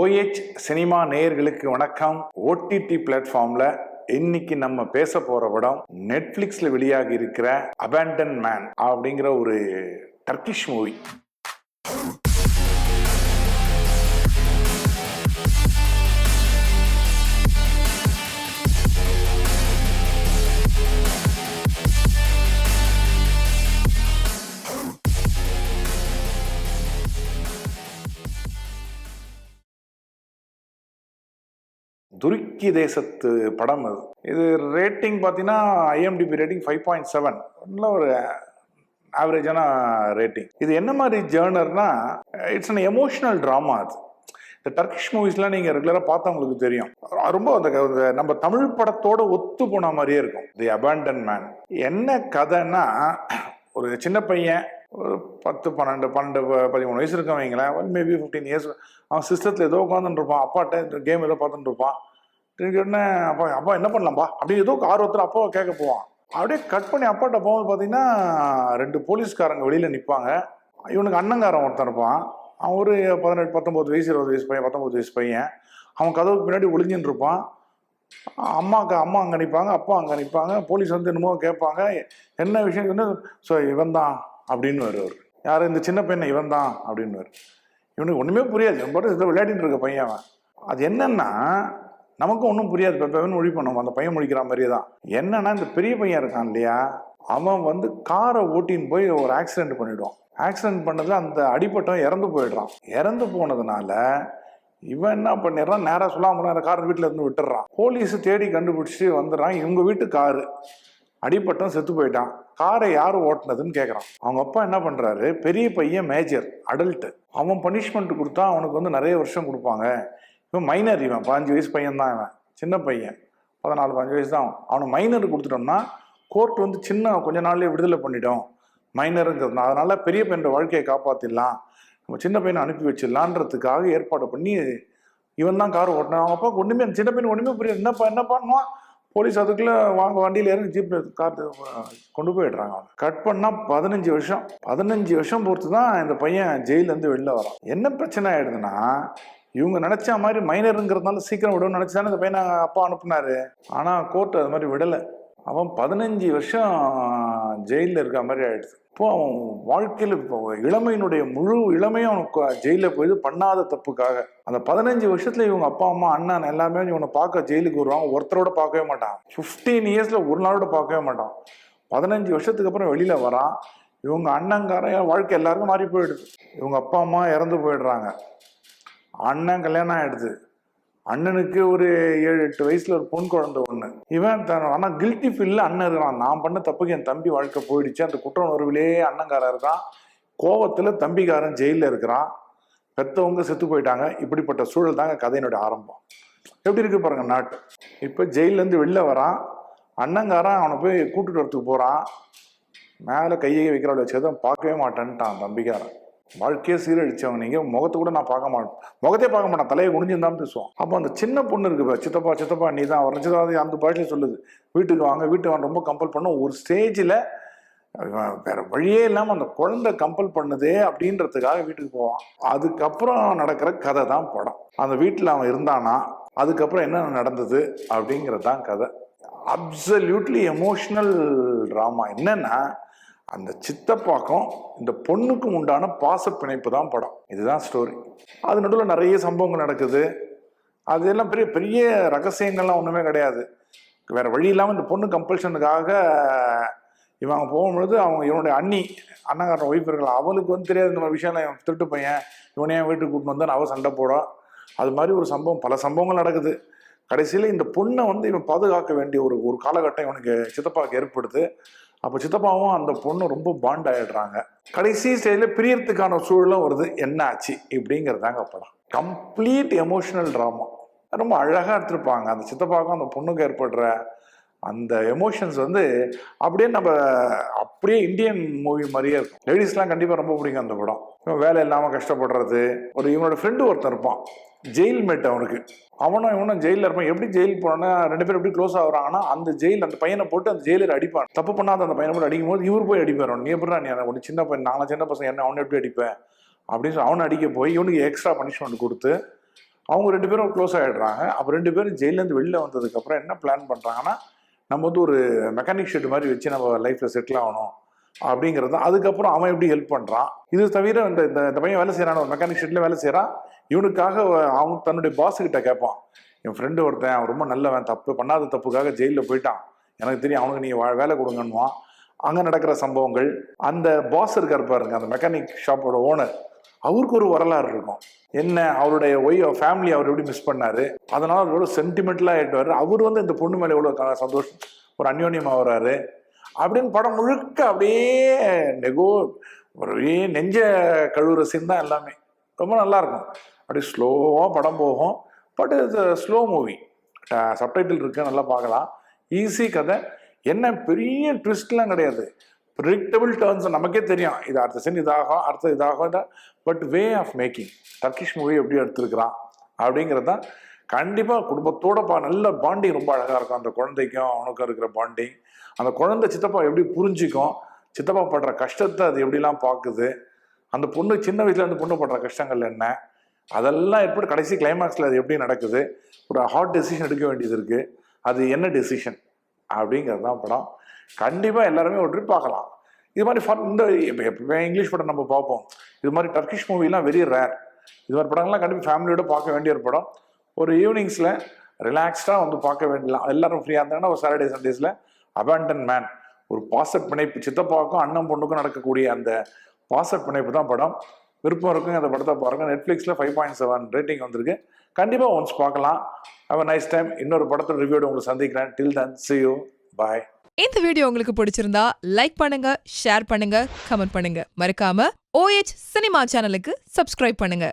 OH cinema நேயர்களுக்கு வணக்கம். OTT பிளாட்ஃபார்ம்ல இன்னைக்கு நம்ம பேச போற படம் நெட்ஃபிளிக்ஸ்ல வெளியாகி இருக்கிற அபேண்டன் மேன் அப்படிங்கிற ஒரு டர்கிஷ் மூவி துருக்கி தேசத்து படம் அது. இது ரேட்டிங் பார்த்தீங்கன்னா IMDB rating five point seven நல்ல ஒரு ஆவரேஜான ரேட்டிங் இது என்ன மாதிரி ஜேர்னர்னா இட்ஸ் அன் எமோஷனல் ட்ராமா அது. இந்த டர்கிஷ் மூவிஸ்லாம் நீங்கள் ரெகுலராக பார்த்தா உங்களுக்கு தெரியும். ரொம்ப அந்த நம்ம தமிழ் படத்தோட ஒத்து போன மாதிரியே இருக்கும். தி அபாண்டன் மேன் என்ன கதைன்னா ஒரு சின்ன பையன் ஒரு பத்து பன்னெண்டு பன்னெண்டு பதிமூணு வயசு இருக்கவங்களேன் வைங்களேன். மேபி ஃபிஃப்டீன் இயர்ஸ் அவன் சிஸ்டத்தில் ஏதோ உட்காந்துட்டு இருப்பான். அப்பாட்ட கேம் ஏதோ பார்த்துட்டு இருப்பான். உடனே அப்பா அப்பா என்ன பண்ணலாம்ப்பா அப்படி ஏதோ ஆர்வத்தில் அப்பா கேட்க போவான். அப்படியே கட் பண்ணி அப்பாட்ட போகும்போது பார்த்தீங்கன்னா ரெண்டு போலீஸ்காரங்க வெளியில் நிற்பாங்க இவனுக்கு அண்ணங்காரன் ஒருத்தன் இருப்பான். அவன் ஒரு பதினெட்டு பத்தொம்பது வயசு இருபது வயசு பையன் பத்தொம்பது வயசு பையன். அவன் கதவுக்கு பின்னாடி ஒளிஞ்சுன்னு இருப்பான். அம்மாக்கு அம்மா அங்கே நிற்பாங்க அப்பா அங்கே நிற்பாங்க போலீஸ் வந்து என்னமோ கேட்பாங்க. என்ன விஷயம்? ஸோ இவன் தான் அப்படின்னு வருவார். யார்? இந்த சின்ன பையனை இவன் தான் அப்படின்னு இவனுக்கு ஒன்றுமே புரியாது. இவன் பாட்டு ஏதோ விளையாடிட்டு இருக்க பையன் அவன். அது என்னன்னா நமக்கும் ஒன்றும் புரியாது இப்போ மொழி பண்ணுவோம் அந்த பையன் முடிக்கிற மாதிரியே தான் என்னன்னா இந்த பெரிய பையன் இருக்கான் இல்லையா? அவன் வந்து காரை ஓட்டின்னு போய் ஒரு ஆக்சிடென்ட் பண்ணிடுவான். ஆக்சிடென்ட் பண்ணதில் அந்த அடிப்பட்டம் இறந்து போயிடுறான். இறந்து போனதுனால இவன் என்ன பண்ணிடுறான்? நேராக சொல்லாமல் அந்த கார் வீட்டில் இருந்து விட்டுறான் போலீஸ் தேடி கண்டுபிடிச்சி வந்துடுறான். இவங்க வீட்டு காரு அடிப்பட்டம் செத்து போயிட்டான். காரை யார் ஓட்டுனதுன்னு கேட்குறான் அவங்க அப்பா என்ன பண்ணுறாரு பெரிய பையன் மேஜர் அடல்ட்டு அவன் பனிஷ்மெண்ட் கொடுத்தா அவனுக்கு வந்து நிறைய வருஷம் கொடுப்பாங்க. இவன் மைனர் இவன் பதினஞ்சு வயசு பையன் தான் இவன் சின்ன பையன். பதினாலு பதினஞ்சு வயசு தான் அவனை. மைனர் கொடுத்துட்டோம்னா கோர்ட் வந்து சின்ன கொஞ்ச நாள்லேயே விடுதலை பண்ணிட்டோம் மைனருங்கிறது அதனால பெரிய பையனோட வாழ்க்கையை காப்பாற்றிடலாம் நம்ம சின்ன பையனை அனுப்பி வச்சிடலான்றதுக்காக ஏற்பாடு பண்ணி இவன் தான் கார் ஓட்டினான் அவங்க அப்பா ஒன்றுமே அந்த சின்ன பையன் ஒன்றுமே புரியாது என்னப்பா என்ன பண்ணுவான் போலீஸ் அதுக்குள்ளே வாங்க வண்டியில் இறங்கி ஜீப்பில் கார் கொண்டு போயிடுறாங்க அவன். கட் பண்ணால் பதினஞ்சு வருஷம். பதினஞ்சு வருஷம் பொறுத்து தான் இந்த பையன் ஜெயிலேருந்து வெளில வரான். என்ன பிரச்சனை ஆயிடுதுன்னா இவங்க நினைச்ச மாதிரி மைனருங்கிறதுனால சீக்கிரம் விடணும்னு நினைச்சு தானே இந்த பையனை அப்பா அனுப்புனாரு. ஆனால் கோர்ட் அது மாதிரி விடலை. அவன் பதினஞ்சு வருஷம் ஜெயிலில் இருக்க மாதிரி ஆயிடுச்சு. இப்போ அவன் வாழ்க்கையில் இப்போ இளமையினுடைய முழு இளமையும் அவனுக்கு ஜெயிலில் போய் பண்ணாத தப்புக்காக. அந்த பதினஞ்சு வருஷத்துல இவங்க அப்பா அம்மா அண்ணன் எல்லாமே இவனை பார்க்க ஜெயிலுக்கு வருவான். ஒருத்தரோட பார்க்கவே மாட்டான். ஃபிஃப்டீன் இயர்ஸ்ல ஒரு நாளோட பார்க்கவே மாட்டான். பதினஞ்சு வருஷத்துக்கு அப்புறம் வெளியில வரான். இவங்க அண்ணங்காரன் வாழ்க்கை எல்லாருக்கும் மாறி போயிடுது. இவங்க அப்பா அம்மா இறந்து போயிடுறாங்க. அண்ணன் கல்யாணம் ஆயிடுது. அண்ணனுக்கு ஒரு ஏழு எட்டு வயசுல ஒரு பொன் குழந்தை ஒண்ணு. இவன் தன் ஆனா கில்ட்டி ஃபீல்ல அண்ணன் இருக்கான். நான் பண்ண தப்புக்கு என் தம்பி வாழ்க்கை போயிடுச்சு. அந்த குற்ற உணர்விலே அண்ணங்காரன் இருக்கான். கோவத்துல தம்பிக்காரன் ஜெயில இருக்கிறான். பெத்தவங்க செத்து போயிட்டாங்க. இப்படிப்பட்ட சூழல் தாங்க கதையினுடைய ஆரம்பம். எப்படி இருக்கு பாருங்க நாட்டு. இப்போ ஜெயிலேருந்து வெளில வரான். அண்ணங்காரன் அவனை போய் கூட்டிட்டு வரத்துக்கு போறான். மேலே கையை வைக்கிறவளை சேதம் பார்க்கவே மாட்டேன்ட்டான் தம்பிக்காரன். வாழ்க்கையே சீரழிச்சவன் நீங்க. முகத்தை கூட நான் பார்க்க மாட்டேன். முகத்தையே பார்க்க மாட்டேன். தலையை குனிஞ்சுன்னு பேசுவோம். அப்போ அந்த சின்ன பொண்ணு இருக்கு சித்தப்பா சித்தப்பா நீ தான் வரைஞ்சதாவது அந்த பாட்டில் சொல்லுது. வீட்டுக்கு வாங்க வீட்டுக்கு வாங்க. ரொம்ப கம்பல் பண்ண ஒரு ஸ்டேஜில் வேற வழியே இல்லாமல் அந்த குழந்தை கம்பல் பண்ணுதே அப்படின்றதுக்காக வீட்டுக்கு போவான். அதுக்கப்புறம் நடக்கிற கதை தான் படம். அந்த வீட்டில் அவன் இருந்தானா அதுக்கப்புறம் என்ன நடந்தது அப்படிங்கிறது தான் கதை. அப்சல்யூட்லி எமோஷ்னல் ட்ராமா என்னன்னா அந்த சித்தப்பாக்கம் இந்த பொண்ணுக்கும் உண்டான பாச பிணைப்பு தான் படம். இதுதான் ஸ்டோரி அது நடுவில் நிறைய சம்பவங்கள் நடக்குது. அது எல்லாம் பெரிய பெரிய ரகசியங்கள்லாம் ஒன்றுமே கிடையாது. வேற வழி இல்லாமல் இந்த பொண்ணு கம்பல்ஷனுக்காக இவன் போகும்பொழுது அவங்க இவனுடைய அண்ணி அண்ணங்காரன் ஒய்ஃப் இருக்கலாம் அவளுக்கு வந்து தெரியாது இந்த மாதிரி விஷயம் இவன் திருட்டு பையன். இவனே என் வீட்டுக்கு கூட்டின்னு வந்து அவள் சண்டை போடும் அது மாதிரி ஒரு சம்பவம் பல சம்பவங்கள் நடக்குது. கடைசியில் இந்த பொண்ணை வந்து இவன் பாதுகாக்க வேண்டிய ஒரு ஒரு காலகட்டம் இவனுக்கு சித்தப்பாவுக்கு ஏற்படுது. அப்போ சித்தப்பாவும் அந்த பொண்ணு ரொம்ப பாண்ட் ஆயிடுறாங்க. கடைசி ஸ்டேஜில் பிரியறதுக்கான சூழலும் வருது. என்ன ஆச்சு? இப்படிங்கிறதாங்க படம். கம்ப்ளீட் எமோஷனல் ட்ராமா ரொம்ப அழகாக எடுத்திருப்பாங்க. அந்த சித்தப்பாவுக்கும் அந்த பொண்ணுக்கு ஏற்படுற அந்த எமோஷன்ஸ் வந்து அப்படியே நம்ம அப்படியே இந்தியன் மூவி மாதிரியே இருக்கும். லேடிஸ்லாம் கண்டிப்பாக ரொம்ப பிடிக்கும் அந்த படம். இவன் வேலை இல்லாமல் கஷ்டப்படுறது. ஒரு இவனோட ஃப்ரெண்டு ஒருத்தன் இருப்பான். ஜெயில் மேட் அவனுக்கு. அவனும் இவனும் ஜெயிலில் இருப்பான். எப்படி ஜெயில் போனா ரெண்டு பேரும் எப்படி க்ளோஸ் ஆகுறாங்கன்னா அந்த ஜெயில் அந்த பையனை போட்டு அந்த ஜெயிலர் அடிப்பான். தப்பு பண்ணாத அந்த பையனை போட்டு அடிக்கும் போது இவர் போய் அடிப்பார். நீ எப்படா நீ ஒரு சின்ன பையன் நான் சின்ன பசங்க என்ன அவனை எப்படி அடிப்பேன்? அப்படின்னு சொல்லி அவனை அடிக்க போய் இவனுக்கு எக்ஸ்ட்ரா பனிஷ்மெண்ட் கொடுத்து அவங்க ரெண்டு பேரும் க்ளோஸ் ஆகிடுறாங்க அப்போ ரெண்டு பேரும் ஜெயிலேருந்து வெளில வந்ததுக்கப்புறம் என்ன பிளான் பண்ணுறாங்கன்னா நம்ம வந்து ஒரு மெக்கானிக் ஷெட் மாதிரி வச்சு நம்ம லைஃப்பில் செட்டில் ஆகணும். அப்படிங்கிறது தான். அதுக்கப்புறம் அவன் எப்படி ஹெல்ப் பண்ணுறான் இது தவிர இந்த இந்த இந்த பையன் வேலை செய்கிறான் ஒரு மெக்கானிக் ஷெட்டில் வேலை செய்கிறான் இவனுக்காக அவன் தன்னுடைய பாஸுக்கிட்ட கேட்பான் என் ஃப்ரெண்டு ஒருத்தன் அவன் ரொம்ப நல்லவன் தப்பு பண்ணாத தப்புக்காக ஜெயிலில் போயிட்டான். எனக்கு தெரியும் அவனுக்கு நீ வா- வேலை கொடுங்கன்னுவான். அங்கே நடக்கிற சம்பவங்கள் அந்த பாஸ் இருக்கார் பாருங்க அந்த மெக்கானிக் ஷாப்போட ஓனர் அவருக்கு ஒரு வரலாறு இருக்கும். என்ன அவருடைய ஒய் ஃபேமிலி அவர் எப்படி மிஸ் பண்ணாரு? அதனால அவர் எவ்வளோ சென்டிமெண்டலாக ஆயிட்டுவாரு அவர் வந்து இந்த பொண்ணு மேலே எவ்வளோ சந்தோஷம் ஒரு அந்யோன்யமாக வர்றாரு அப்படின்னு படம் முழுக்க அப்படியே நெகோ ஒரே நெஞ்ச கழுவுற சீன் தான் எல்லாமே. ரொம்ப நல்லா இருக்கும். அப்படியே ஸ்லோவாக படம் போகும். பட் இது ஸ்லோ மூவி சப்டைட்டில் இருக்கு நல்லா பார்க்கலாம். ஈஸி கதை. என்ன பெரிய ட்விஸ்ட்லாம் கிடையாது. ப்ரிடிக்டபிள் டேர்ன்ஸ் நமக்கே தெரியும். இது அடுத்த சீன் இதாகும் அடுத்த இதாகும் but way of making Turkish movie எப்படி எடுத்திருக்கிறான் அப்படிங்கிறது தான் கண்டிப்பாக குடும்பத்தோட பா நல்ல பாண்டிங் ரொம்ப அழகாக இருக்கும். அந்த குழந்தைக்கும் அவனுக்கும் இருக்கிற பாண்டிங் அந்த குழந்தை சித்தப்பா எப்படி புரிஞ்சிக்கும்? சித்தப்பா படுற கஷ்டத்தை அது எப்படிலாம் பார்க்குது? அந்த பொண்ணு சின்ன வயசுல அந்த பொண்ணு படுற கஷ்டங்கள் என்ன? அதெல்லாம் எப்படி கடைசி கிளைமாக்ஸில் அது எப்படி நடக்குது? ஒரு ஹார்ட் டெசிஷன் எடுக்க வேண்டியது இருக்குது அது என்ன டெசிஷன் அப்படிங்கிறது தான் படம். கண்டிப்பாக எல்லாருமே ஒரு ட்ரிப் பார்க்கலாம். இது மாதிரி ஃபன் இந்த இப்போ எப்பவுமே இங்கிலீஷ் படம் நம்ம பார்ப்போம். இது மாதிரி டர்க்கிஷ் மூவிலாம் வெரி ரேர் இது மாதிரி படங்கள்லாம் கண்டிப்பாக ஃபேமிலியோட பார்க்க வேண்டிய ஒரு படம். ஒரு ஈவினிங்ஸில் ரிலாக்ஸ்டாக வந்து பார்க்க வேண்டியலாம். எல்லாரும் ஃப்ரீயாக இருந்தாங்கன்னா ஒரு சாட்டர்டே சண்டேஸில் அபேண்டன் மேன் ஒரு பாச பிணைப்பு சித்தப்பாவுக்கும் அண்ணன் பொண்ணுக்கும் நடக்கக்கூடிய அந்த பாச பிணைப்பு தான் படம். விருப்பம் இருக்குங்க அந்த படத்தை பாருங்க. நெட்ஃப்ளிக்ஸில் ஃபைவ் பாயிண்ட் செவன் ரேட்டிங் வந்திருக்கு. கண்டிப்பாக ஒன்ஸ் பார்க்கலாம். ஹவ் நைஸ் டைம் இன்னொரு படத்தோட ரிவ்யூட உங்களை சந்திக்கிறேன். Till then see you bye இந்த வீடியோ உங்களுக்கு பிடிச்சிருந்தா லைக் பண்ணுங்க ஷேர் பண்ணுங்க கமெண்ட் பண்ணுங்க. மறக்காம ஓஎச் சினிமா சேனலுக்கு சப்ஸ்கிரைப் பண்ணுங்க.